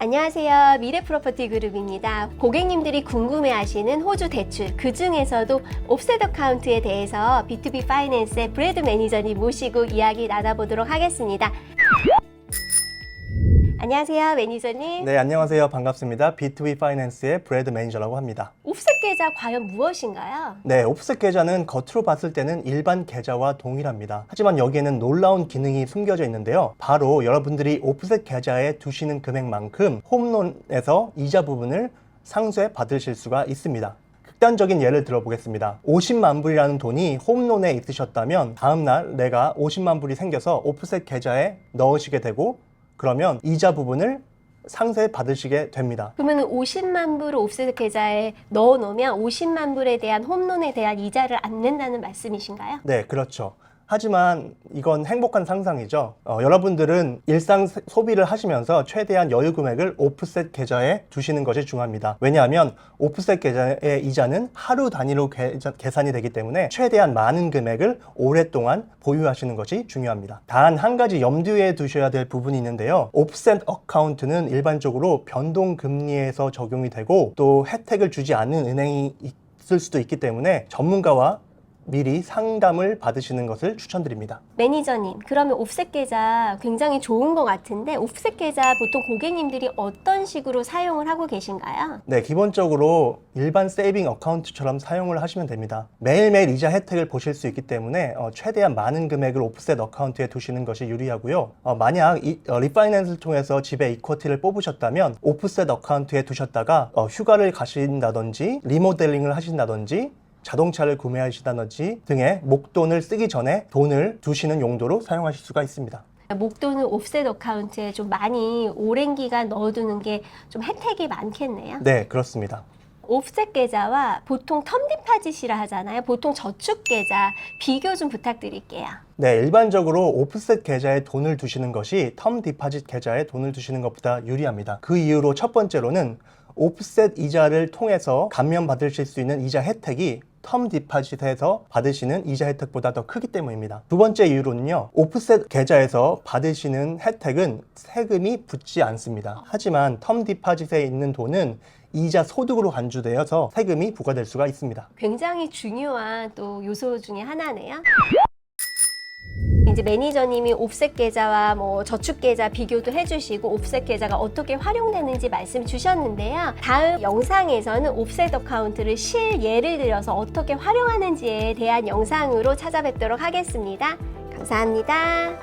안녕하세요. 미래 프로퍼티 그룹입니다. 고객님들이 궁금해 하시는 호주 대출, 그 중에서도 옵셋 어카운트에 대해서 B2B 파이낸스의 브래드 매니저님 모시고 이야기 나눠보도록 하겠습니다. 안녕하세요, 매니저님. 네, 안녕하세요. 반갑습니다. B2B 파이낸스의 브래드 매니저라고 합니다. 옵셋 계좌 과연 무엇인가요? 네, 옵셋 계좌는 겉으로 봤을 때는 일반 계좌와 동일합니다. 하지만 여기에는 놀라운 기능이 숨겨져 있는데요. 바로 여러분들이 옵셋 계좌에 두시는 금액만큼 홈론에서 이자 부분을 상쇄 받으실 수가 있습니다. 극단적인 예를 들어보겠습니다. 50만 불이라는 돈이 홈론에 있으셨다면 다음날 내가 50만 불이 생겨서 옵셋 계좌에 넣으시게 되고 그러면 이자 부분을 상세 받으시게 됩니다. 그러면 50만 불을 옵셋 계좌에 넣어 놓으면 50만 불에 대한 홈론에 대한 이자를 안 낸다는 말씀이신가요? 네, 그렇죠. 하지만 이건 행복한 상상이죠. 어, 여러분들은 일상 세- 소비를 하시면서 최대한 여유 금액을 오프셋 계좌에 두시는 것이 중요합니다. 왜냐하면 오프셋 계좌의 이자는 하루 단위로 계좌- 계산이 되기 때문에 최대한 많은 금액을 오랫동안 보유하시는 것이 중요합니다. 단 한 가지 염두에 두셔야 될 부분이 있는데요. 옵셋 어카운트는 일반적으로 변동 금리에서 적용이 되고 또 혜택을 주지 않는 은행이 있을 수도 있기 때문에 전문가와 미리 상담을 받으시는 것을 추천드립니다. 매니저님, 그러면 옵셋 계좌 굉장히 좋은 것 같은데 옵셋 계좌 보통 고객님들이 어떤 식으로 사용을 하고 계신가요? 네, 기본적으로 일반 세이빙 어카운트처럼 사용을 하시면 됩니다. 매일매일 이자 혜택을 보실 수 있기 때문에 어, 최대한 많은 금액을 오프셋 어카운트에 두시는 것이 유리하고요. 어, 만약 이, 어, 리파이낸스를 통해서 집에 이쿼티를 뽑으셨다면 오프셋 어카운트에 두셨다가 어, 휴가를 가신다든지 리모델링을 하신다든지 자동차를 구매하시다든지 등의 목돈을 쓰기 전에 돈을 두시는 용도로 사용하실 수가 있습니다. 목돈을 옵셋 어카운트에 좀 많이 오랜 기간 넣어두는 게 좀 혜택이 많겠네요. 네, 그렇습니다. 옵셋 계좌와 보통 텀 디파짓이라 하잖아요. 보통 저축 계좌 비교 좀 부탁드릴게요. 네, 일반적으로 오프셋 계좌에 돈을 두시는 것이 텀 디파짓 계좌에 돈을 두시는 것보다 유리합니다. 그 이유로 첫 번째로는 오프셋 이자를 통해서 감면 받으실 수 있는 이자 혜택이 텀 디파짓에서 받으시는 이자 혜택보다 더 크기 때문입니다. 두 번째 이유로는요, 오프셋 계좌에서 받으시는 혜택은 세금이 붙지 않습니다. 하지만 텀 디파짓에 있는 돈은 이자 소득으로 간주되어서 세금이 부과될 수가 있습니다. 굉장히 중요한 또 요소 중에 하나네요. 이제 매니저님이 옵셋 계좌와 뭐 저축 계좌 비교도 해주시고 옵셋 계좌가 어떻게 활용되는지 말씀 주셨는데요. 다음 영상에서는 옵셋 어카운트를 실 예를 들어서 어떻게 활용하는지에 대한 영상으로 찾아뵙도록 하겠습니다. 감사합니다.